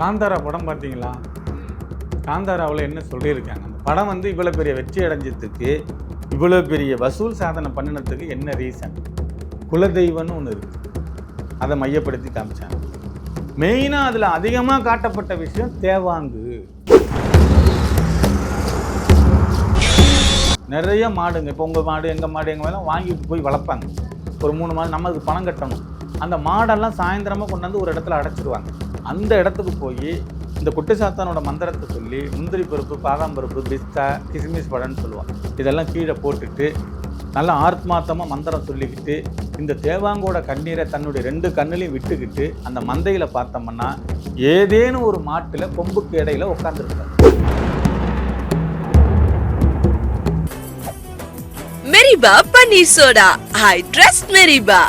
காந்தாரா படம் பார்த்தீங்களா? காந்தாராவில் என்ன சொல்லியிருக்காங்க? அந்த படம் வந்து இவ்வளோ பெரிய வெற்றி அடைஞ்சதுக்கு இவ்வளோ பெரிய வசூல் சாதனை பண்ணினதுக்கு என்ன ரீசன் குலதெய்வம்னு ஒன்று இருக்கு. அதை மையப்படுத்தி காமிச்சாங்க. மெயினாக அதில் அதிகமாக காட்டப்பட்ட விஷயம் தேவாங்கு. நிறைய மாடுங்க இப்போ உங்கள் மாடு எங்கள் மாடு எங்கள் மேலே வாங்கிட்டு போய் வளர்ப்பாங்க. ஒரு மூணு மாதம் நம்ம அதுக்கு பணம் கட்டணும். அந்த மாடெல்லாம் சாயந்தரமாக கொண்டாந்து ஒரு இடத்துல அடைச்சிடுவாங்க அந்த இடத்துக்கு போய் இந்த குட்டிசாத்தானோட மந்திரத்தை சொல்லி முந்திரி பருப்பு பாதாம் பருப்பு பிஸ்தா கிஸ்மிஸ் பழம்னு சொல்லுவான். இதெல்லாம் கீழே போட்டுட்டு நல்லா ஆத்மாத்தமாக மந்திரம் சொல்லிக்கிட்டு இந்த தேவாங்கோட கண்ணீரை தன்னுடைய ரெண்டு கண்ணுலையும் விட்டுக்கிட்டு அந்த மந்தையில் பார்த்தோம்னா ஏதேனும் ஒரு மாட்டில் கொம்புக்கு இடையில உட்காந்துருக்காங்க மெரிபா பன்னீர் சோடா. I trust மெரிபா.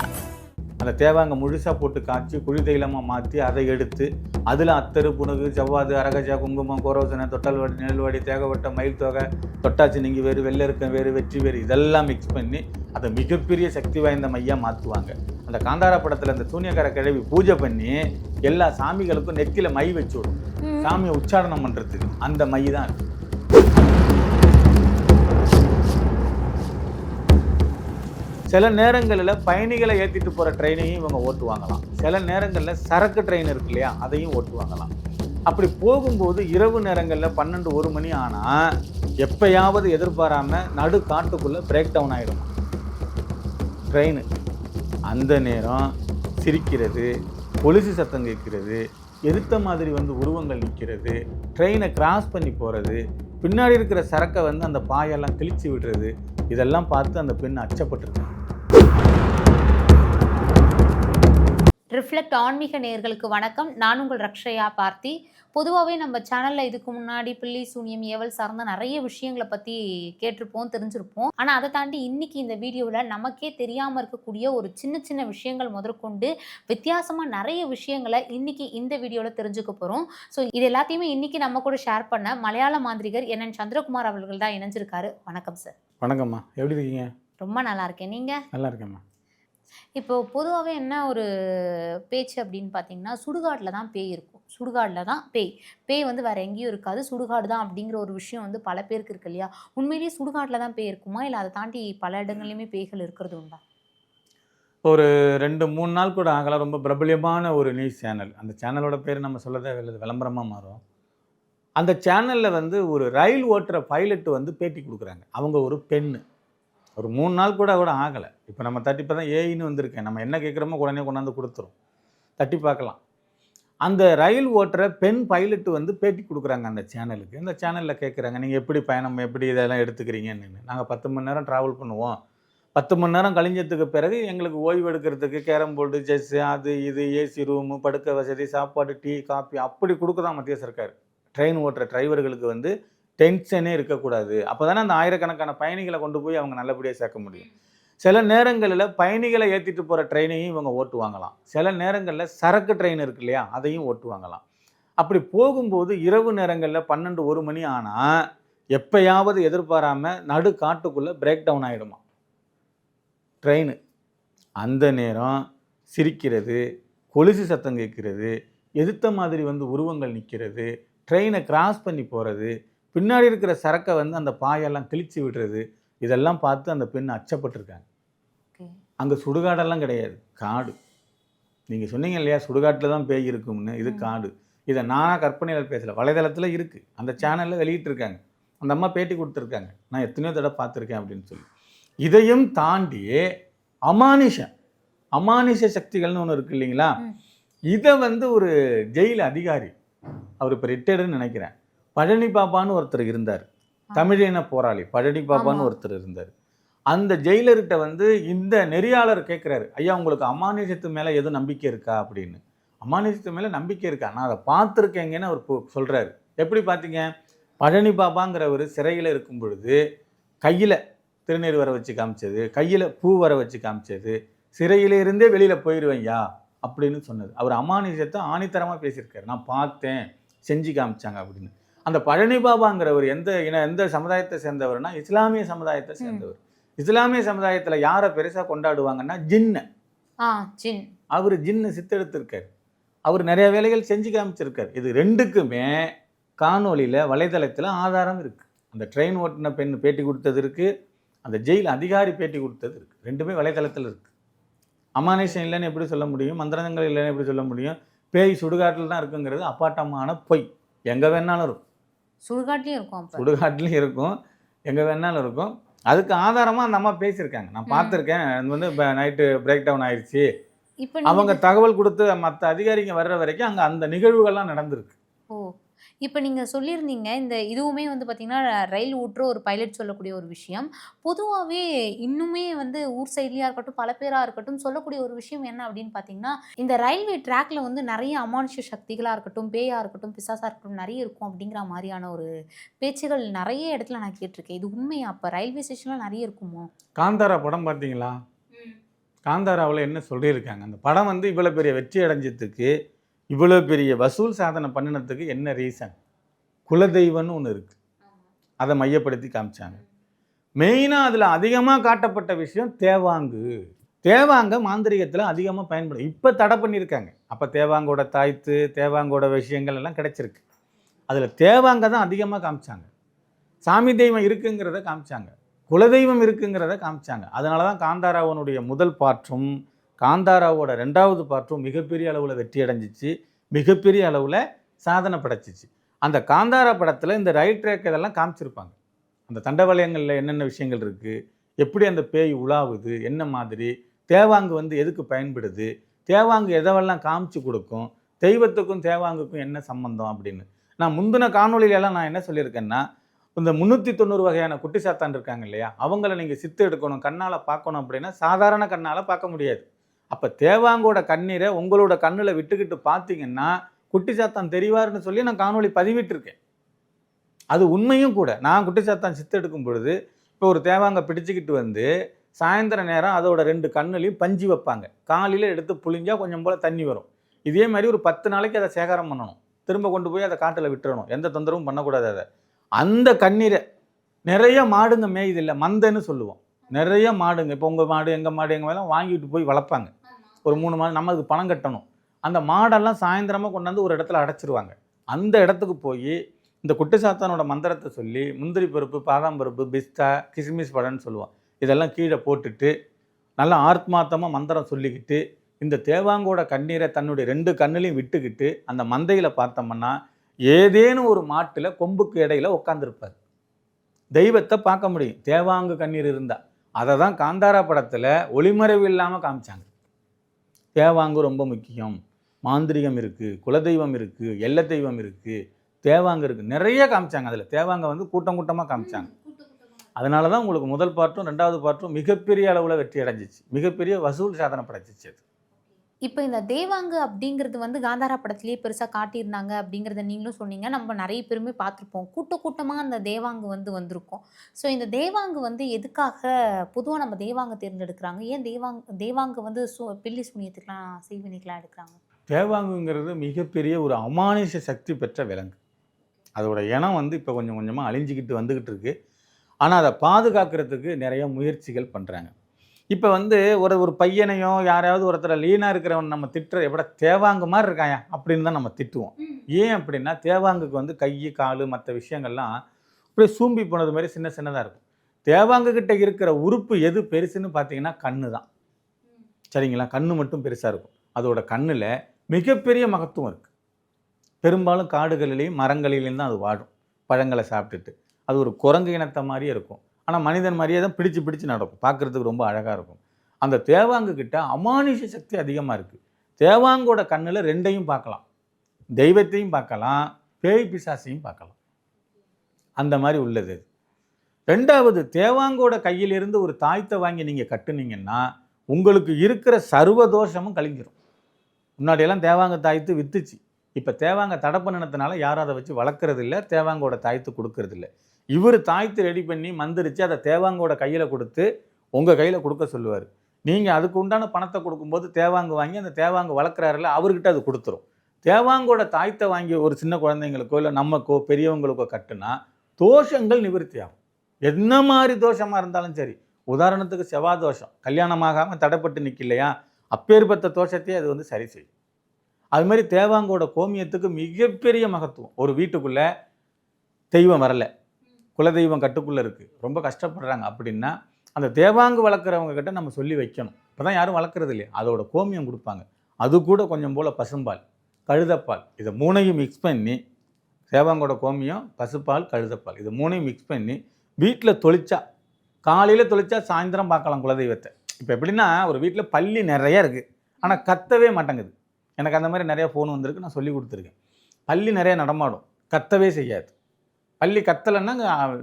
அந்த தேவாங்க முழுசாக போட்டு காய்ச்சி குழி தைலமாக மாற்றி அதை எடுத்து அதில் அத்தரு புனுகு ஜவ்வாது அரகஜா குங்குமம் கோரோசனை தொட்டல்வாடி நெல்வாடி தேகவட்டம் மயில் தொகை தொட்டாச்சி நீங்கி வேறு வெள்ளருக்கம் வேறு வெற்றி வேறு இதெல்லாம் மிக்ஸ் பண்ணி அதை மிகப்பெரிய சக்தி வாய்ந்த மையாக மாற்றுவாங்க அந்த காந்தாரா படத்தில் அந்த சூனியக்கார கிழவி பூஜை பண்ணி எல்லா சாமிகளுக்கும் நெத்தியில் மை வச்சு விடும். சாமியை உச்சாரணம் பண்ணுறதுக்கு அந்த மை தான் இருக்கு. சில நேரங்களில் பயணிகளை ஏற்றிட்டு போகிற ட்ரெயினையும் இவங்க ஓட்டுவாங்களாம். சில நேரங்களில் சரக்கு ட்ரெயின் இருக்கு இல்லையா அதையும் ஓட்டுவாங்களாம். அப்படி போகும்போது இரவு நேரங்களில் பன்னெண்டு ஒரு மணி ஆனால் எப்பயாவது எதிர்பாராமல் நடு காட்டுக்குள்ளே பிரேக் டவுன் ஆகிடும் ட்ரெயின் அந்த நேரம் சிரிக்கிறது கொலுசு சத்தம் கேட்கிறது எதிர்த்த மாதிரி வந்து உருவங்கள் நிற்கிறது ட்ரெயினை கிராஸ் பண்ணி போகிறது பின்னாடி இருக்கிற சரக்கை வந்து அந்த பாயெல்லாம் கிழிச்சு விடுறது இதெல்லாம் பார்த்து அந்த பெண் அச்சப்பட்டிருக்காங்க ரிஃப்ளெக்ட் ஆன்மீக நேர்களுக்கு வணக்கம். நான் உங்கள் ரக்ஷயா பார்த்தி. பொதுவாகவே நம்ம சேனலில் இதுக்கு முன்னாடி பில்லி சூனியம் ஏவல் சார்ந்த நிறைய விஷயங்களை பற்றி கேட்டிருப்போம் தெரிஞ்சிருப்போம். ஆனால் அதை தாண்டி இன்னைக்கு இந்த வீடியோவில் நமக்கே தெரியாமல் இருக்கக்கூடிய ஒரு சின்ன சின்ன விஷயங்கள் முதற்கொண்டு வித்தியாசமாக நிறைய விஷயங்களை இன்னைக்கு இந்த வீடியோவில் தெரிஞ்சுக்க போகிறோம் ஸோ இது எல்லாத்தையுமே இன்னைக்கு நம்ம கூட ஷேர் பண்ண மலையாள மாந்திரிகர் என்என் சந்திரகுமார் அவர்கள் தான் இணைஞ்சிருக்காரு. வணக்கம் சார் வணக்கம்மா. எப்படி இருக்கீங்க? ரொம்ப நல்லா இருக்கேன். நீங்கள் நல்லா இருக்கேம்மா. இப்போ பொதுவாகவே என்ன ஒரு பேச்சு அப்படின்னு பார்த்தீங்கன்னா சுடுகாட்டில் தான் பேய் இருக்கும். சுடுகாட்டில் தான் பேய். பேய் வந்து வேற எங்கேயும் இருக்காது. சுடுகாடு தான் அப்படிங்கிற ஒரு விஷயம் வந்து பல பேருக்கு இருக்கு இல்லையா? உண்மையிலேயே சுடுகாட்டில் தான் பேய் இருக்குமா? இல்லை அதை தாண்டி பல இடங்கள்லையுமே பேய்கள் இருக்கிறது உண்டா? ஒரு ரெண்டு மூணு நாள் கூட ஆகல. ரொம்ப பிரபல்யமான ஒரு நியூஸ் சேனல். அந்த சேனலோட பேர் நம்ம சொல்ல தேவையில்லை விளம்பரமாக மாறும். அந்த சேனலில் வந்து ஒரு ரயில் ஓட்டுற பைலட் வந்து பேட்டி கொடுக்குறாங்க. அவங்க ஒரு பெண்ணு. ஒரு மூணு நாள் கூட கூட ஆகலை. இப்போ நம்ம தட்டி இப்போ தான் ஏஐன்னு வந்திருக்கேன். நம்ம என்ன கேட்குறோமோ உடனே கொண்டாந்து கொடுத்துரும். தட்டி பார்க்கலாம். அந்த ரயில் ஓட்டுற பெண் பைலட் வந்து பேட்டி கொடுக்குறாங்க அந்த சேனலுக்கு இந்த சேனலில் கேட்குறாங்க நீங்கள் எப்படி பயணம் எப்படி இதெல்லாம் எடுத்துக்கிறீங்கன்னு? நாங்கள் பத்து மணி நேரம் ட்ராவல் பண்ணுவோம். பத்து மணி நேரம் கழிஞ்சதுக்கு பிறகு எங்களுக்கு ஓய்வு எடுக்கிறதுக்கு கேரம் போர்டு செஸ்ஸு அது இது ஏசி ரூமு படுக்க வசதி சாப்பாடு டீ காப்பி அப்படி கொடுக்க தான் மத்திய சர்க்கார். ட்ரெயின் ஓட்டுற டிரைவர்களுக்கு வந்து டென்ஷனே இருக்கக்கூடாது. அப்போ தானே அந்த ஆயிரக்கணக்கான பயணிகளை கொண்டு போய் அவங்க நல்லபடியாக சேர்க்க முடியும். சில நேரங்களில் பயணிகளை ஏற்றிட்டு போகிற ட்ரெயினையும் இவங்க ஓட்டுவாங்களாம். சில நேரங்களில் சரக்கு ட்ரெயின் இருக்கு இல்லையா? அதையும் ஓட்டுவாங்களாம். அப்படி போகும்போது இரவு நேரங்களில் பன்னெண்டு ஒரு மணி ஆனால் எப்பயாவது எதிர்பாராமல் நடு காட்டுக்குள்ளே பிரேக் டவுன் ஆகிடுமா ட்ரெயின். அந்த நேரம் சிரிக்கிறது கொலுசு சத்தம் கேட்கிறது எதிர்த்த மாதிரி வந்து உருவங்கள் நிற்கிறது ட்ரெயினை கிராஸ் பண்ணி போகிறது பின்னாடி இருக்கிற சரக்கை வந்து அந்த பாயெல்லாம் கிழிச்சு விடுறது இதெல்லாம் பார்த்து அந்த பெண் அச்சப்பட்டிருக்காங்க. அங்கே சுடுகாடெல்லாம் கிடையாது காடு. நீங்கள் சொன்னீங்க இல்லையா சுடுகாட்டில் தான் பேய் இருக்கும்னு இது. காடு. இதை நானாக கற்பனையில் பேசல வலைதளத்தில் இருக்குது அந்த சேனலில் வெளியிட்டிருக்காங்க. அந்த அம்மா பேட்டி கொடுத்துருக்காங்க. நான் எத்தனையோ தடவை பார்த்துருக்கேன் அப்படின்னு சொல்லி. இதையும் தாண்டி அமானுஷம் அமானுஷ சக்திகள்னு ஒன்று இருக்கு இல்லைங்களா. இதை வந்து ஒரு ஜெயில் அதிகாரி அவர் இப்போ ரிட்டையர்டுன்னு நினைக்கிறேன். பழனி பாப்பான்னு ஒருத்தர் இருந்தார். தமிழின போராளி பழனி பாப்பான்னு. ஒருத்தர் இருந்தார். அந்த ஜெயிலர்கிட்ட வந்து இந்த நெறியாளர் கேட்குறாரு ஐயா உங்களுக்கு அமானுஷத்து மேலே எதுவும் நம்பிக்கை இருக்கா? அப்படின்னு. அமானுஷத்து மேலே நம்பிக்கை இருக்கா? நான் அதை பார்த்துருக்கேங்கன்னு அவர் சொல்றாரு. எப்படி பார்த்தீங்க? பழனி பாப்பாங்கிறவர் சிறையில் இருக்கும் பொழுது கையில் திருநீர் வர வச்சு காமிச்சது கையில் பூ வர வச்சு காமிச்சது சிறையில இருந்தே வெளியில் போயிடுவேன்யா அப்படின்னு சொன்னது. அவர் அமானுஷத்தை ஆணித்தரமாக பேசியிருக்காரு. நான் பார்த்தேன் செஞ்சு காமிச்சாங்க அப்படின்னு. அந்த பழனி பாபாங்கிறவர் எந்த இன எந்த சமுதாயத்தை சேர்ந்தவர்னா இஸ்லாமிய சமுதாயத்தை சேர்ந்தவர். இஸ்லாமிய சமுதாயத்தில் யாரை பெருசாக கொண்டாடுவாங்கன்னா ஜின்னை. ஜின். அவர் ஜின்னு சித்தெடுத்திருக்காரு. அவர் நிறைய வேலைகள் செஞ்சு காமிச்சிருக்கார். இது ரெண்டுக்குமே காணொளியில் வலைதளத்தில் ஆதாரம் இருக்குது அந்த ட்ரெயின் ஓட்டின பெண் பேட்டி கொடுத்தது இருக்குது அந்த ஜெயில் அதிகாரி பேட்டி கொடுத்தது இருக்குது ரெண்டுமே வலைதளத்தில் இருக்குது அமானுஷம் இல்லைன்னு எப்படி சொல்ல முடியும்? மந்திரங்கள் இல்லைன்னு எப்படி சொல்ல முடியும்? பேய் சுடுகாட்டில் தான் இருக்குங்கிறது அப்பாட்டமான பொய். எங்கே வேணாலும் இருக்கும். சுடுகாட்லயும் இருக்கும் அப்ப. சுடுகாட்டிலையும் இருக்கும். எங்கே வேணாலும் இருக்கும். அதுக்கு ஆதாரமாக அந்த அம்மா பேசியிருக்காங்க. நான். பார்த்துருக்கேன். அது வந்து இப்போ நைட்டு பிரேக் டவுன் ஆயிடுச்சு அவங்க தகவல் கொடுத்து மற்ற அதிகாரிங்க வர்ற வரைக்கும் அங்கே அந்த நிகழ்வுகள்லாம் நடந்திருக்கு. ஓ. இப்போ நீங்கள் சொல்லியிருந்தீங்க இந்த இதுவுமே வந்து பார்த்தீங்கன்னா ரயில் ஊற்று ஒரு பைலட் சொல்லக்கூடிய ஒரு விஷயம். பொதுவாகவே இன்னுமே வந்து ஊர் சைட்லேயா இருக்கட்டும் பல பேராக இருக்கட்டும் சொல்லக்கூடிய ஒரு விஷயம் என்ன அப்படின்னு பார்த்தீங்கன்னா இந்த ரயில்வே ட்ராக்ல வந்து நிறைய அமானுஷ சக்திகளாக இருக்கட்டும் பேயாக இருக்கட்டும் பிசாசாக இருக்கட்டும் நிறைய இருக்கும் அப்படிங்கிற மாதிரியான ஒரு பேச்சுகள் நிறைய இடத்துல நான் கேட்டிருக்கேன். இது உண்மையா? அப்போ ரயில்வே ஸ்டேஷன்லாம் நிறைய இருக்குமோ? காந்தாரா படம் பார்த்தீங்களா? காந்தாராவில் என்ன சொல்லியிருக்காங்க? அந்த படம் வந்து இவ்வளோ பெரிய வெற்றி அடைஞ்சதுக்கு இவ்வளோ பெரிய வசூல் சாதனை பண்ணினதுக்கு என்ன ரீசன் குலதெய்வம்னு ஒன்று இருக்குது அதை மையப்படுத்தி காமிச்சாங்க. மெயினாக அதில் அதிகமாக காட்டப்பட்ட விஷயம் தேவாங்கு. தேவாங்க மாந்திரிகத்தில் அதிகமாக பயன்படும் இப்போ தடை பண்ணியிருக்காங்க. அப்போ தேவாங்கோட தாய்த்து தேவாங்கோட விஷயங்கள் எல்லாம் கிடச்சிருக்கு. அதில் தேவாங்க தான் அதிகமாக காமிச்சாங்க. சாமி தெய்வம் இருக்குங்கிறத காமிச்சாங்க. குலதெய்வம் இருக்குங்கிறத காமிச்சாங்க. அதனால தான் காந்தாராவனுடைய முதல் பாற்றும் காந்தாராவோட ரெண்டாவது பாட்டும் மிகப்பெரிய அளவில் வெற்றி அடைஞ்சிச்சு. மிகப்பெரிய அளவில் சாதனை படைச்சிச்சு. அந்த காந்தாரா படத்தில் இந்த ரைட் ட்ரேக் இதெல்லாம் காமிச்சிருப்பாங்க. அந்த தண்டவலயங்களில் என்னென்ன விஷயங்கள் இருக்குது எப்படி அந்த பேய் உலாவுது? என்ன மாதிரி? தேவாங்கு வந்து எதுக்கு பயன்படுது? தேவாங்கு எதவெல்லாம் காமிச்சு கொடுக்கும்? தெய்வத்துக்கும் தேவாங்குக்கும் என்ன சம்பந்தம் அப்படின்னு. நான் முந்தின காணொலியிலலாம் நான் என்ன சொல்லியிருக்கேன்னா இந்த முந்நூற்றி தொண்ணூறு வகையான குட்டி சாத்தான் இருக்காங்க இல்லையா? அவங்கள நீங்கள் சித்து எடுக்கணும் கண்ணால் பார்க்கணும் அப்படின்னா சாதாரண கண்ணால் பார்க்க முடியாது. அப்போ தேவாங்கோட கண்ணீரை உங்களோட கண்ணில் விட்டுக்கிட்டு பார்த்தீங்கன்னா குட்டி சாத்தான் தெரிவார்னு சொல்லி நான் காணொலி பதிவிட்டிருக்கேன். அது உண்மையும் கூட. நான் குட்டி சாத்தான் சித்து பொழுது இப்போ ஒரு தேவாங்க பிடிச்சிக்கிட்டு வந்து சாயந்தர நேரம் அதோட ரெண்டு கண்ணுலையும் பஞ்சு வைப்பாங்க. காலையில் எடுத்து புளிஞ்சால் கொஞ்சம் போல் தண்ணி வரும். இதே மாதிரி ஒரு பத்து நாளைக்கு அதை சேகரம் பண்ணணும். திரும்ப கொண்டு போய் அதை காட்டில் விட்டுறணும். எந்த தொந்தரவும் பண்ணக்கூடாது அதை. அந்த கண்ணீரை நிறைய மாடுங்க மேயுது இல்லை மந்தைன்னு சொல்லுவோம். நிறைய மாடுங்க. இப்போ உங்கள் மாடு எங்கள் மாடு எங்கள் மேலாம் வாங்கிட்டு போய் வளர்ப்பாங்க. ஒரு மூணு மாதம் நம்ம அதுக்கு பணம் கட்டணும். அந்த மாடெல்லாம் சாயந்தரமாக கொண்டாந்து ஒரு இடத்துல அடைச்சிருவாங்க. அந்த இடத்துக்கு போய் இந்த குட்டிசாத்தானோட மந்திரத்தை சொல்லி முந்திரி பருப்பு பாதாம் பருப்பு பிஸ்தா கிஸ்மிஸ் பழம்னு சொல்லுவோம் இதெல்லாம் கீழே போட்டுட்டு நல்லா ஆத்மார்த்தமாக மந்திரம் சொல்லிக்கிட்டு இந்த தேவாங்கோட கண்ணீரை தன்னுடைய ரெண்டு கண்ணுலையும் விட்டுக்கிட்டு அந்த மந்தையில் பார்த்தோம்னா ஏதேனும் ஒரு மாட்டில் கொம்புக்கு இடையில உட்காந்துருப்பார் தெய்வத்தை பார்க்க முடியும். தேவாங்கு கண்ணீர் இருந்தால் அதை தான் காந்தாரா படத்தில் ஒளிமறைவு இல்லாமல் காமிச்சாங்க. தேவாங்கு ரொம்ப முக்கியம். மாந்திரிகம் இருக்குது குலதெய்வம் இருக்குது எல்ல தெய்வம் இருக்குது தேவாங்கு இருக்குது நிறைய காமிச்சாங்க அதில். தேவாங்க வந்து கூட்டம் கூட்டமாக காமிச்சாங்க. அதனால தான் உங்களுக்கு முதல் பாட்டும் ரெண்டாவது பாட்டும் மிகப்பெரிய அளவில் வெற்றி அடைஞ்சிச்சு. மிகப்பெரிய வசூல் சாதனை படைச்சிச்சு அது. இப்போ இந்த தேவாங்கு அப்படிங்கிறது வந்து காந்தாரா படத்துலேயே பெருசாக காட்டியிருந்தாங்க அப்படிங்கிறத நீங்களும் சொன்னீங்க. நம்ம நிறைய பேருமே பார்த்துருப்போம். கூட்ட கூட்டமாக அந்த தேவாங்கு வந்து வந்திருக்கும். ஸோ இந்த தேவாங்கு வந்து எதுக்காக பொதுவாக நம்ம தேவாங்கு தேர்ந்தெடுக்கிறாங்க? ஏன் தேவாங்க தேவாங்கு வந்து சு பில்லி சூனியத்துக்கெலாம் செய்வினைக்கெலாம் எடுக்கிறாங்க? தேவாங்குங்கிறது மிகப்பெரிய ஒரு அமானுஷ சக்தி பெற்ற விலங்கு. அதோட இனம் வந்து இப்போ கொஞ்சம் கொஞ்சமாக அழிஞ்சிக்கிட்டு வந்துக்கிட்டு இருக்கு. ஆனால் அதை பாதுகாக்கிறதுக்கு நிறைய முயற்சிகள் பண்ணுறாங்க இப்போ வந்து ஒரு ஒரு பையனையோ யாரையாவது ஒருத்தரை லீனாக இருக்கிறவன் நம்ம திட்டுற எப்பட தேவாங்கு மாதிரி இருக்காயா? அப்படின்னு தான் நம்ம திட்டுவோம். ஏன் அப்படின்னா தேவாங்குக்கு வந்து கை கால் மற்ற விஷயங்கள்லாம் அப்படியே சூம்பி போனது மாதிரி சின்ன சின்னதாக இருக்கும். தேவாங்கு கிட்ட இருக்கிற உறுப்பு எது பெருசுன்னு பார்த்தீங்கன்னா கண்ணு தான். சரிங்களா? கண்ணு மட்டும் பெருசாக இருக்கும். அதோட கண்ணில் மிகப்பெரிய மகத்துவம் இருக்குது பெரும்பாலும் காடுகளிலேயும் மரங்களிலேயும் தான் அது வாழும். பழங்களை சாப்பிட்டுட்டு. அது ஒரு குரங்கு இனத்தை மாதிரியே இருக்கும். ஆனால் மனிதன் மாதிரியே தான் பிடிச்சு பிடிச்சு நடக்கும். பார்க்குறதுக்கு ரொம்ப அழகாக இருக்கும். அந்த தேவாங்கு கிட்ட அமானுஷ சக்தி அதிகமாக இருக்குது தேவாங்கோட கண்ணில் ரெண்டையும் பார்க்கலாம். தெய்வத்தையும் பார்க்கலாம். பேய் பிசாசையும் பார்க்கலாம். அந்த மாதிரி உள்ளது. அது. ரெண்டாவது தேவாங்கோட கையிலிருந்து ஒரு தாய்த்தை வாங்கி நீங்கள் கட்டுனீங்கன்னா உங்களுக்கு இருக்கிற சர்வ தோஷமும் கழிஞ்சிரும். முன்னாடியெல்லாம் தேவாங்க தாய்த்து வித்துச்சு. இப்போ தேவாங்க தடை பண்ணினதுனால யாரும் அதை வச்சு வளர்க்குறது இல்லை தேவாங்கோட தாய்த்து கொடுக்கறதில்ல. இவர் தாய்த்து ரெடி பண்ணி மந்திரிச்சு அதை தேவாங்கோட கையில் கொடுத்து உங்கள் கையில் கொடுக்க சொல்லுவார். நீங்கள் அதுக்கு உண்டான பணத்தை கொடுக்கும்போது தேவாங்கு வாங்கி அந்த தேவாங்கு வளர்க்குறாருல அவர்கிட்ட அது கொடுத்துரும். தேவாங்கோட தாய்த்தை வாங்கி ஒரு சின்ன குழந்தைங்களுக்கோ இல்லை நமக்கோ பெரியவங்களுக்கோ கட்டுனா தோஷங்கள் நிவர்த்தி ஆகும் என்ன மாதிரி தோஷமாக இருந்தாலும் சரி. உதாரணத்துக்கு செவ்வாய் தோஷம். கல்யாணமாகாமல் தடைப்பட்டு நிற்கலையா அப்பேற்பட்ட தோஷத்தையே அது வந்து சரி செய்யும். அது மாதிரி தேவாங்கோட கோமியத்துக்கு மிகப்பெரிய மகத்துவம். ஒரு வீட்டுக்குள்ளே தெய்வம் வரலை. குலதெய்வம் கட்டுக்குள்ளே இருக்குது ரொம்ப கஷ்டப்படுறாங்க. அப்படின்னா அந்த தேவாங்கு வளர்க்குறவங்க கிட்ட நம்ம சொல்லி வைக்கணும். இப்போ தான் யாரும் வளர்க்குறது இல்லையா. அதோட கோமியம் கொடுப்பாங்க. அது கூட கொஞ்சம் போல் பசும்பால் கழுதப்பால். இதை மூணையும் மிக்ஸ் பண்ணி தேவாங்கோட கோமியம் பசுப்பால் கழுதப்பால். இது மூணையும் மிக்ஸ் பண்ணி வீட்டில் தொளிச்சா காலையில் தொளிச்சா சாயந்தரம் பார்க்கலாம் குலதெய்வத்தை. இப்போ எப்படின்னா ஒரு வீட்டில் பள்ளி நிறைய இருக்குது ஆனால் கத்தவே மாட்டேங்குது. எனக்கு அந்த மாதிரி நிறையா ஃபோன் வந்திருக்கு. நான் சொல்லி கொடுத்துருக்கேன். பள்ளி நிறைய நடமாடும். கத்தவே செய்யாது. பள்ளி கத்தலைன்னா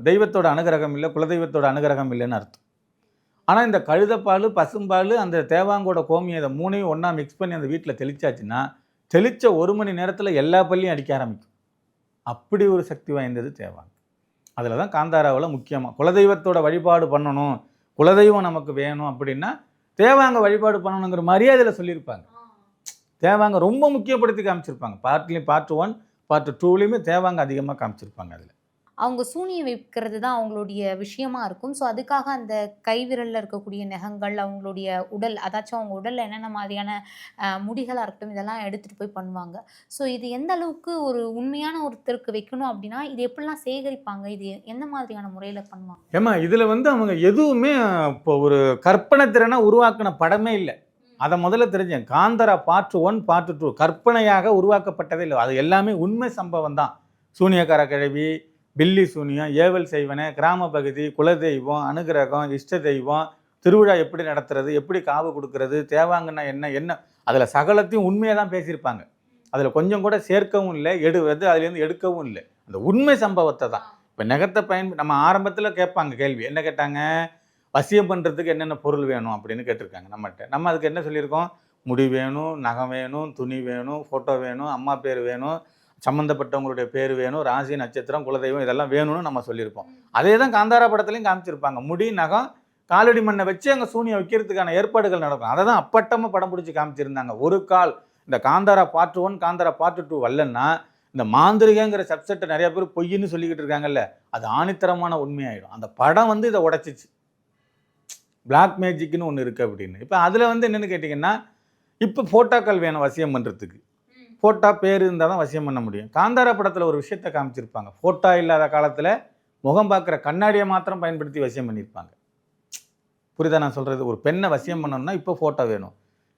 தெய்வத்தோட அனுகிரகம் இல்லை குலதெய்வத்தோட அனுகிரகம் இல்லைன்னு அர்த்தம். ஆனால் இந்த கழுதப்பால் பசும்பால் அந்த தேவாங்கோட கோமியம் இதை மூணையும் ஒன்றா மிக்ஸ் பண்ணி அந்த வீட்டில் தெளிச்சாச்சுன்னா தெளித்த ஒரு மணி நேரத்தில் எல்லா பள்ளியும் அடிக்க ஆரம்பிக்கும். அப்படி ஒரு சக்தி வாய்ந்தது தேவாங்க. அதில் தான் காந்தாராவில் முக்கியமாக குலதெய்வத்தோட வழிபாடு பண்ணணும் குலதெய்வம் நமக்கு வேணும் அப்படின்னா தேவாங்க வழிபாடு பண்ணணுங்கிற மரியாதையில் சொல்லியிருப்பாங்க. தேவாங்க ரொம்ப முக்கியப்படுத்தி காமிச்சிருப்பாங்க. பார்ட்லேயும் பார்ட் ஒன் பார்ட் டூலேயுமே தேவாங்க அதிகமாக காமிச்சிருப்பாங்க அதில். அவங்க சூனியம் வைக்கிறது தான் அவங்களுடைய விஷயமா இருக்கும். ஸோ அதுக்காக அந்த கைவிரலில் இருக்கக்கூடிய நகங்கள் அவங்களுடைய உடல் அதாச்சும் அவங்க உடலில் என்னென்ன மாதிரியான அஹ், முடிகளா இருக்கட்டும் இதெல்லாம் எடுத்துகிட்டு போய் பண்ணுவாங்க. ஸோ இது எந்த அளவுக்கு ஒரு உண்மையான ஒருத்தருக்கு வைக்கணும் அப்படின்னா இது எப்படிலாம் சேகரிப்பாங்க? இது எந்த மாதிரியான முறையில் பண்ணுவாங்க? ஏம்மா இதில் வந்து அவங்க எதுவுமே இப்போ ஒரு கற்பனை திறனை உருவாக்கின படமே இல்லை. அதை முதல்ல தெரிஞ்சேன். Kantara part one part two கற்பனையாக உருவாக்கப்பட்டதே இல்லை. அது எல்லாமே உண்மை சம்பவம் தான். சூனியக்கார கிழவி பில்லி சூனியம் ஏவல் செய்வன கிராம பகுதி குலதெய்வம் அனுகிரகம் இஷ்ட தெய்வம் திருவிழா எப்படி நடத்துறது எப்படி காவு கொடுக்கறது தேவாங்கன்னா என்ன என்ன அதில் சகலத்தையும் உண்மையை தான் பேசியிருப்பாங்க. அதில் கொஞ்சம் கூட சேர்க்கவும் இல்லை எடுவது அதுலேருந்து எடுக்கவும் இல்லை. அந்த உண்மை சம்பவத்தை தான். இப்போ நகத்தை பயன் நம்ம ஆரம்பத்தில் கேட்பாங்க கேள்வி என்ன கேட்டாங்க? வசியம் பண்ணுறதுக்கு என்னென்ன பொருள் வேணும் அப்படின்னு கேட்டிருக்காங்க நம்மகிட்ட. நம்ம அதுக்கு என்ன சொல்லியிருக்கோம்? முடி வேணும் நகம் வேணும் துணி வேணும் ஃபோட்டோ வேணும் அம்மா பேர் வேணும் சம்மந்தப்பட்டவங்களுடைய பேர் வேணும் ராசி நட்சத்திரம் குலதெய்வம் இதெல்லாம் வேணும்னு நம்ம சொல்லியிருப்போம். அதே தான் காந்தாரா படத்துலையும் காமிச்சிருப்பாங்க. முடி நகம் காலடி மண்ணை வச்சு அங்கே சூனியம் வைக்கிறதுக்கான ஏற்பாடுகள் நடக்கும். அதை தான் அப்பட்டமாக படம் பிடிச்சி காமிச்சிருந்தாங்க. ஒரு கால் இந்த Kantara part one Kantara part two வரலன்னா இந்த மாந்திரிகங்கிற சப்செட்டை நிறைய பேர் பொய்ன்னு சொல்லிக்கிட்டு இருக்காங்கல்ல அது ஆணித்தரமான உண்மையாயிடும். அந்த படம் வந்து இதை உடைச்சிச்சு. பிளாக் மேஜிக்னு ஒன்று இருக்குது அப்படின்னு. இப்போ அதில் வந்து என்னென்னு கேட்டிங்கன்னா இப்போ ஃபோட்டோக்கள் வேணும் வசியம் பண்ணுறதுக்கு ஃபோட்டா பேர் இருந்தால் தான் வசியம் பண்ண முடியும். காந்தாரா படத்தில் ஒரு விஷயத்தை காமிச்சிருப்பாங்க. ஃபோட்டா இல்லாத காலத்தில் முகம் பார்க்குற கண்ணாடியை மாத்திரம் பயன்படுத்தி வசியம் பண்ணியிருப்பாங்க. புரியுதா நான் சொல்கிறது ஒரு பெண்ணை வசியம் பண்ணணும்னா இப்போ ஃபோட்டோ வேணும்.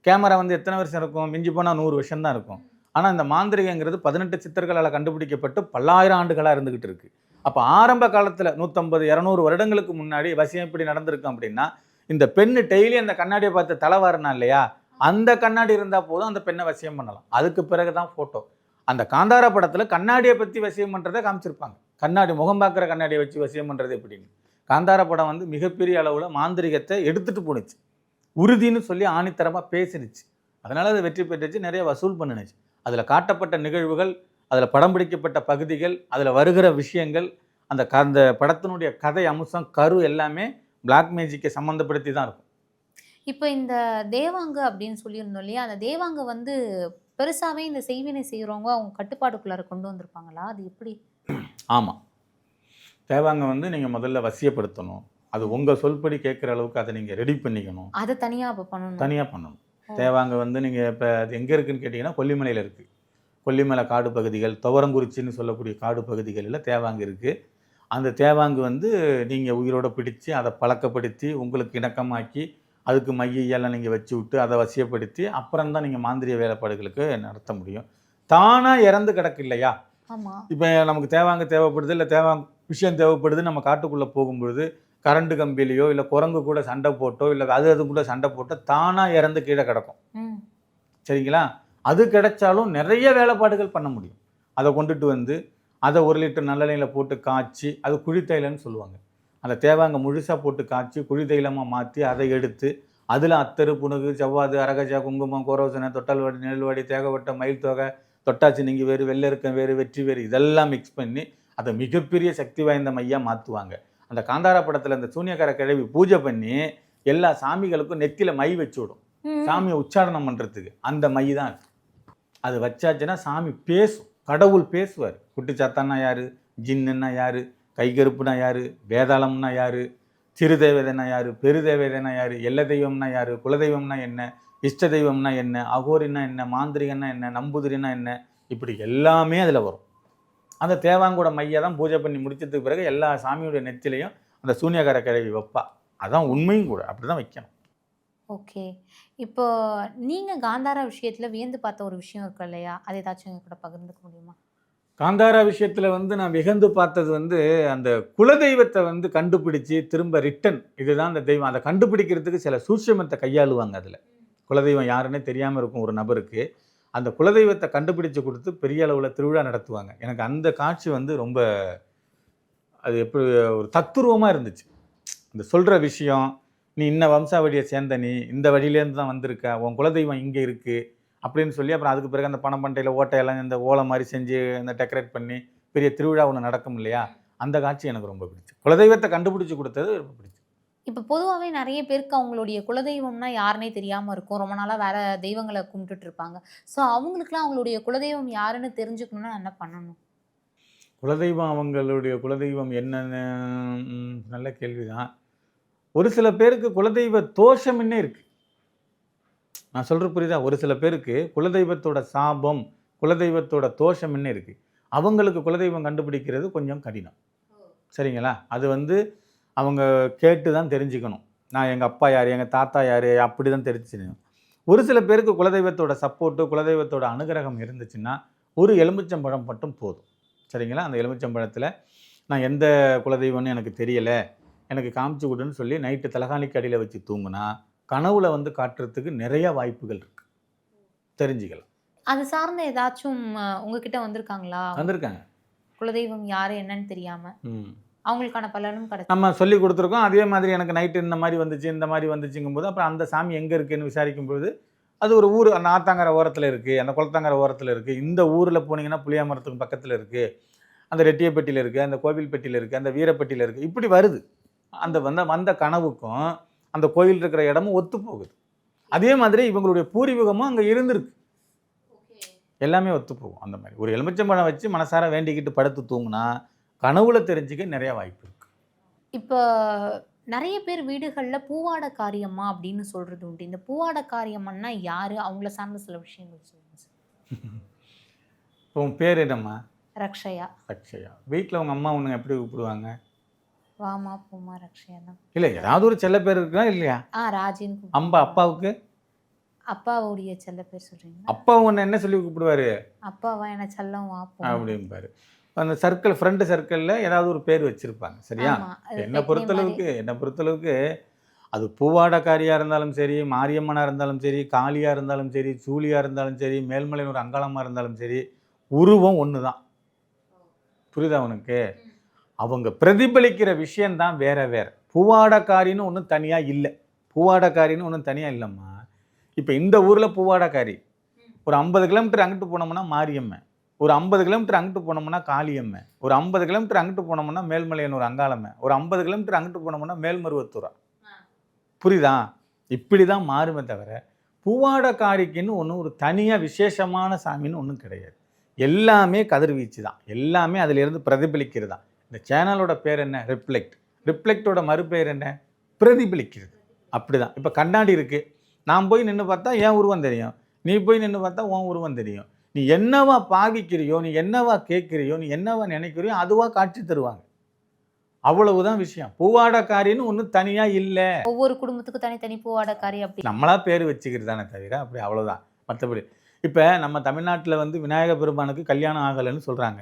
கேமரா வந்து எத்தனை வருஷம் இருக்கும்? மிஞ்சி போனால் நூறு வருஷம் தான் இருக்கும். ஆனால் இந்த மாந்திரிகங்கிறது பதினெட்டு சித்தர்களால் கண்டுபிடிக்கப்பட்டு பல்லாயிரம் ஆண்டுகளாக இருந்துக்கிட்டு இருக்குது அப்போ ஆரம்ப காலத்தில் நூற்றம்பது இரநூறு வருடங்களுக்கு முன்னாடி வசியம் இப்படி நடந்திருக்கும் அப்படின்னா இந்த பெண்ணு டெய்லி அந்த கண்ணாடியை பார்த்து தலை இல்லையா? அந்த கண்ணாடி இருந்தால் போதும் அந்த பெண்ணை வசியம் பண்ணலாம். அதுக்கு பிறகு தான் ஃபோட்டோ அந்த காந்தாரா படத்தில் கண்ணாடியை பற்றி வசியம் பண்ணுறதை காமிச்சிருப்பாங்க. கண்ணாடி முகம் பார்க்குற கண்ணாடியை வச்சு வசியம் பண்ணுறது எப்படின்னு. காந்தாரா படம் வந்து மிகப்பெரிய அளவில் மாந்திரிகத்தை எடுத்துகிட்டு போணுச்சு. உறுதின்னு சொல்லி ஆணித்தரமாக பேசினுச்சு அதனால் அது வெற்றி பெற்றுச்சு நிறைய வசூல் பண்ணினுச்சு. அதில் காட்டப்பட்ட நிகழ்வுகள் அதில் படம் பிடிக்கப்பட்ட பகுதிகள் அதில் வருகிற விஷயங்கள் அந்த க அந்த படத்தினுடைய கதை அம்சம் கரு எல்லாமே பிளாக் மேஜிக்கை சம்மந்தப்படுத்தி தான் இருக்கும். இப்போ இந்த தேவாங்க அப்படின்னு சொல்லியிருந்தோம் இல்லையா? அந்த தேவாங்க வந்து பெருசாவே இந்த செய்வினை செய்கிறவங்க அவங்க கட்டுப்பாடுக்குள்ளார கொண்டு வந்திருப்பாங்களா? அது எப்படி? ஆமாம் தேவாங்க வந்து நீங்கள் முதல்ல வசியப்படுத்தணும். அது உங்கள் சொல்படி கேட்குற அளவுக்கு அதை நீங்கள் ரெடி பண்ணிக்கணும். அதை தனியா அப்ப பண்ணணும். தனியாக பண்ணணும். தேவாங்க வந்து நீங்கள் இப்போ அது எங்கே இருக்குன்னு கேட்டிங்கன்னா கொல்லிமலையில் இருக்குது கொல்லிமலை காடு பகுதிகள் துவரங்குறிச்சின்னு சொல்லக்கூடிய காடு பகுதிகளில் தேவாங்கு இருக்குது அந்த தேவாங்கு வந்து நீங்கள் உயிரோட பிடிச்சு அதை பழக்கப்படுத்தி உங்களுக்கு இணக்கமாக்கி அதுக்கு மையெல்லாம் நீங்கள் வச்சு விட்டு அதை வசியப்படுத்தி அப்புறம் தான் நீங்கள் மாந்திரிய வேலைப்பாடுகளுக்கு நடத்த முடியும். தானாக இறந்து கிடக்கு இல்லையா? இப்போ நமக்கு தேவாங்க தேவைப்படுது இல்லை தேவாங்க விஷயம் தேவைப்படுது நம்ம காட்டுக்குள்ளே போகும்பொழுது கரண்ட் கம்பியிலையோ இல்லை குரங்கு கூட சண்டை போட்டோ இல்லை அது அது கூட சண்டை போட்டோ தானாக இறந்து கீழே கிடக்கும். சரிங்களா? அது கிடைச்சாலும் நிறைய வேலைப்பாடுகள் பண்ண முடியும். அதை கொண்டுட்டு வந்து அதை ஒரு லிட்டர் நல்லெண்ணெயில் போட்டு காய்ச்சி அது குழித்தைலன்னு சொல்லுவாங்க. அந்த தேவாங்க முழுசாக போட்டு காய்ச்சி குழித்தைலமாக மாற்றி அதை எடுத்து அதில் அத்தரு புணுகு செவ்வாது அரகஜா குங்குமம் கோரோசனை தொட்டல்வாடி நெல்வாடி தேகவட்டம் மயில் தொகை தொட்டாச்சி நீங்கி வேறு வெள்ளெருக்கம் வேறு வெற்றி வேறு இதெல்லாம் மிக்ஸ் பண்ணி அதை மிகப்பெரிய சக்தி வாய்ந்த மையாக மாற்றுவாங்க அந்த காந்தாரா படத்தில் அந்த சூனியக்கார கிழவி பூஜை பண்ணி எல்லா சாமிகளுக்கும் நெத்தியில் மை வச்சு விடும். சாமியை உச்சாரணம் பண்ணுறதுக்கு அந்த மை தான் அது. வச்சாச்சுன்னா சாமி பேசும். கடவுள் பேசுவார். குட்டி சாத்தான்னா யார்? ஜின்னுன்னா யார்? கைகருப்புனா யார்? வேதாளம்னா யார்? சிறு தேவதைனா யார்? பெருதேவதைனா யார்? எல்ல தெய்வம்னா யார்? குலதெய்வம்னா என்ன? இஷ்ட தெய்வம்னா என்ன? அகோரின்னா என்ன? மாந்திரிகன்னா என்ன? நம்புதிரின்னா என்ன? இப்படி எல்லாமே அதில் வரும். அந்த தேவாங்கூட மையை தான் பூஜை பண்ணி முடித்ததுக்கு பிறகு எல்லா சாமியோட நெத்திலையும் அந்த சூன்யகார கிழவி வைப்பா. அதான் உண்மையும் கூட. அப்படி தான் வைக்கணும். ஓகே. இப்போ நீங்கள் காந்தாரா விஷயத்தில் வியந்து பார்த்த ஒரு விஷயம் இருக்கு இல்லையா? அதை ஏதாச்சும் எங்க கூட பகிர்ந்துக்க முடியுமா? காந்தாரா விஷயத்தில் வந்து நான் விகந்து பார்த்தது வந்து அந்த குலதெய்வத்தை வந்து கண்டுபிடிச்சி திரும்ப ரிட்டன் இதுதான் அந்த தெய்வம். அதை கண்டுபிடிக்கிறதுக்கு சில சூட்சமத்தை கையாளுவாங்க அதில். குலதெய்வம் யாருன்னே தெரியாமல் இருக்கும் ஒரு நபருக்கு. அந்த குலதெய்வத்தை கண்டுபிடிச்சு கொடுத்து பெரிய அளவில் திருவிழா நடத்துவாங்க. எனக்கு அந்த காட்சி வந்து ரொம்ப அது எப்படி ஒரு தத்துருவமாக இருந்துச்சு. இந்த சொல்கிற விஷயம் நீ இன்ன வம்சாவளியை சேர்ந்த நீ இந்த வழியிலேருந்து தான் வந்திருக்க. உன் குலதெய்வம் இங்கே இருக்குது அப்படின்னு சொல்லி அப்புறம் அதுக்கு பிறகு அந்த பணம் பண்டையில் ஓட்டையெல்லாம் இந்த ஓலை மாதிரி செஞ்சு இந்த டெக்கரேட் பண்ணி பெரிய திருவிழா ஒன்று நடக்கும் இல்லையா? அந்த காட்சி எனக்கு ரொம்ப பிடிச்சு. குலதெய்வத்தை கண்டுபிடிச்சு கொடுத்தது ரொம்ப பிடிச்சு. இப்போ பொதுவாகவே நிறைய பேருக்கு அவங்களுடைய குலதெய்வம்னா யாருன்னே தெரியாமல் இருக்கும். ரொம்ப நாளாக வேற தெய்வங்களை கும்பிட்டுட்டு இருப்பாங்க. ஸோ அவங்களுக்குலாம் அவங்களுடைய குலதெய்வம் யாருன்னு தெரிஞ்சுக்கணும்னா என்ன பண்ணணும்? குலதெய்வம் அவங்களுடைய குலதெய்வம் என்னன்னு நல்ல கேள்விதான். ஒரு சில பேருக்கு குலதெய்வ தோஷம்னே இருக்கு. நான் சொல்கிற புரியுதா? ஒரு சில பேருக்கு குலதெய்வத்தோட சாபம் குலதெய்வத்தோட தோஷம்னு இருக்குது அவங்களுக்கு குலதெய்வம் கண்டுபிடிக்கிறது கொஞ்சம் கடினம். சரிங்களா? அது வந்து அவங்க கேட்டு தான் தெரிஞ்சுக்கணும். நான் எங்கள் அப்பா யார் எங்கள் தாத்தா யார் அப்படி தான் தெரிஞ்சுக்கணும் ஒரு சில பேருக்கு குலதெய்வத்தோட சப்போர்ட்டு குலதெய்வத்தோட அனுகிரகம் இருந்துச்சுன்னா ஒரு எலுமிச்சம்பழம் மட்டும் போதும். சரிங்களா? அந்த எலுமிச்சம்பழத்தில் நான் எந்த குலதெய்வம்னு எனக்கு தெரியலை. எனக்கு காமிச்சு கொடுன்னு சொல்லி நைட்டு தலகாணிக்கு அடியில் வச்சு தூங்கினா கனவுல வந்து காட்டுறதுக்கு நிறைய வாய்ப்புகள் இருக்கு. தெரிஞ்சுக்கலாம். அது சார்ந்த ஏதாச்சும் உங்ககிட்ட வந்திருக்காங்களா? வந்திருக்காங்க. குலதெய்வம் யாரு என்னன்னு தெரியாம? அவங்களுக்கான பலனும் கிடைச்சு நம்ம சொல்லி கொடுத்துருக்கோம். அதே மாதிரி எனக்கு நைட்டு இந்த மாதிரி வந்துச்சு இந்த மாதிரி வந்துச்சுங்கும்போது அப்புறம் அந்த சாமி எங்கே இருக்குன்னு விசாரிக்கும்போது அது ஒரு ஊர் அந்த ஆத்தாங்கரை ஓரத்தில் இருக்குது அந்த குளத்தாங்கரை ஓரத்தில் இருக்குது இந்த ஊரில் போனீங்கன்னா புளியா மரத்துக்கு பக்கத்தில் இருக்குது அந்த ரெட்டியப்பட்டியில் இருக்குது அந்த கோவில்பட்டியில் இருக்குது அந்த வீரப்பட்டியில் இருக்குது இப்படி வருது. அந்த வந்த வந்த கனவுக்கும் அந்த கோயில் இருக்கிற இடமும் ஒத்து போகுது. அதே மாதிரி இவங்களுடைய பூர்வீகமும் அங்கே இருந்திருக்கு. எல்லாமே ஒத்து போகும் அந்த மாதிரி. ஒரு எலுமிச்சம்பழம் வச்சு மனசார வேண்டிக்கிட்டு படுத்து தூங்குனா கனவுல தெரிஞ்சுக்க நிறைய வாய்ப்பு இருக்கு. இப்போ நிறைய பேர் வீடுகள்ல பூவாட காரியம்மா அப்படின்னு சொல்றது உண்டு. இந்த பூவாட காரியம்மன்னா யாரு? அவங்கள சார்ந்த சில விஷயங்கள் சொல்லுங்க சார். உன் பேர் என்னம்மா? ரக்ஷயா. அக்ஷயா வீட்டில் உங்கள் அம்மா உன்னை எப்படி கூப்பிடுவாங்க? வாமா பூமா ரக்ஷயா தான். இல்லை ஏதாவது ஒரு செல்ல பேர் இருக்கா இல்லையா? ஆ கூப்பிடு. அம்பா அப்பாவுக்கு? அப்பாவுடைய செல்ல பேர் சொல்றீங்களா? அப்பா உன்னை என்ன சொல்லி கூப்பிடுவாரு? அப்பாவா என்ன செல்லம் வா. அப்படிம்பாரு. அந்த சர்க்கிள் ஃப்ரெண்டு சர்க்கிளில் ஏதாவது ஒரு பேர் வச்சுருப்பாங்க சரியா? ஆமா, அது என்னை பொறுத்தளவுக்கு என்னை பொறுத்தளவுக்கு அது பூவாடக்காரியாக இருந்தாலும் சரி மாரியம்மனாக இருந்தாலும் சரி காளியாக இருந்தாலும் சரி சூலியாக இருந்தாலும் சரி மேல்மலையனூர் அங்காளமாக இருந்தாலும் சரி உருவம் ஒன்று தான் புரியுதா உனக்கு? அவங்க பிரதிபலிக்கிற விஷயம்தான் வேற வேற. பூவாடக்காரின்னு ஒன்றும் தனியாக இல்லை. பூவாடக்காரின்னு ஒன்றும் தனியாக இல்லைம்மா. இப்போ இந்த ஊரில் பூவாடக்காரி. ஒரு ஐம்பது கிலோமீட்டர் அங்கிட்டு போனோம்னா மாரியம்மன் ஒரு ஐம்பது கிலோமீட்டர் அங்கிட்டு போனோம்னா காளியம்மன் ஒரு ஐம்பது கிலோமீட்டர் அங்கிட்டு போனோம்னா மேல்மலையனூர் அங்காளம்மன் ஒரு ஐம்பது கிலோமீட்டர் அங்கிட்டு போனோம்னா மேல்மருவத்தூரா. புரியுதா? இப்படி தான் மாறுமே தவிர பூவாடக்காரிக்குன்னு ஒன்றும் ஒரு தனியாக விசேஷமான சாமின்னு ஒன்றும் கிடையாது. எல்லாமே கதிர்வீச்சு தான் எல்லாமே அதிலிருந்து பிரதிபலிக்கிறது தான் இந்த சேனலோட பேர் என்ன? ரிஃப்ளெக்ட் ரிஃப்ளெக்டோட மறுபெயர் என்ன? பிரதிபலிக்கிறது. அப்படிதான். இப்போ கண்ணாடி இருக்குது நான் போய் நின்று பார்த்தா என் உருவம் தெரியும். நீ போய் நின்று பார்த்தா உன் உருவம் தெரியும். நீ என்னவா பாவிக்கிறியோ நீ என்னவா கேட்குறியோ நீ என்னவா நினைக்கிறியோ அதுவா காட்சி தருவாங்க. அவ்வளவுதான் விஷயம். பூவாடக்காரின்னு ஒன்றும் தனியாக இல்லை. ஒவ்வொரு குடும்பத்துக்கும் தனித்தனி பூவாட காரி அப்படி. நம்மளா பேர் வச்சுக்கிறது தானே தவிர அப்படி அவ்வளவுதான். மற்றபடி இப்போ நம்ம தமிழ்நாட்டில் வந்து விநாயக பெருமானுக்கு கல்யாணம் ஆகலைன்னு சொல்கிறாங்க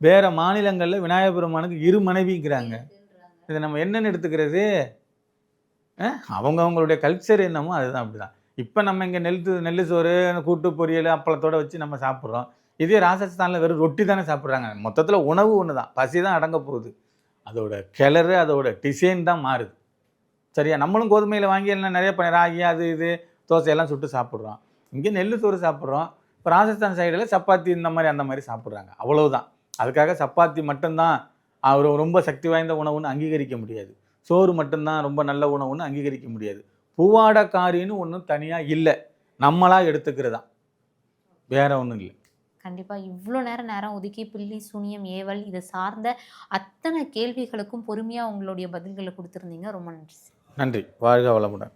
வேற மாநிலங்களில் விநாயக பெருமானுக்கு இரு மனைவிங்கிறாங்க. இதை நம்ம என்னன்னு எடுத்துக்கிறது? அவங்க அவங்களுடைய கல்ச்சர் என்னமோ அதுதான் அப்படிதான். இப்போ நம்ம இங்கே நெல் நெல் சோறு கூட்டு பொரியல் அப்பளத்தோட வச்சு நம்ம சாப்பிட்றோம். இதே ராஜஸ்தானில் வெறும் ரொட்டி தானே சாப்பிட்றாங்க. மொத்தத்தில் உணவு ஒன்று தான் பசி தான் அடங்க போகுது. அதோட கிளறு அதோட டிசைன் தான் மாறுது. சரியா? நம்மளும் கோதுமையில் வாங்கி எல்லாம் நிறைய பண்ணி ராகி அது இது தோசையெல்லாம் சுட்டு சாப்பிட்றோம். இங்கே நெல் சோறு சாப்பிட்றோம். இப்போ ராஜஸ்தான் சைடில் சப்பாத்தி இந்த மாதிரி அந்த மாதிரி சாப்பிட்றாங்க. அவ்வளவுதான். அதுக்காக சப்பாத்தி மட்டும்தான் அவர் ரொம்ப சக்தி வாய்ந்த உணவுன்னு அங்கீகரிக்க முடியாது. சோறு மட்டும்தான் ரொம்ப நல்ல உணவுன்னு அங்கீகரிக்க முடியாது. பூவாடக்காரின்னு ஒன்றும் தனியாக இல்லை. நம்மளா எடுத்துக்கிறதா வேற ஒன்றும் இல்லை. கண்டிப்பா இவ்வளோ நேரம் நேரம் ஒதுக்கி பில்லி சூனியம் ஏவல் இதை சார்ந்த அத்தனை கேள்விகளுக்கும் பொறுமையா உங்களுடைய பதில்களை கொடுத்துருந்தீங்க. ரொம்ப நன்றி நன்றி. வாழ்க வளமுடன்.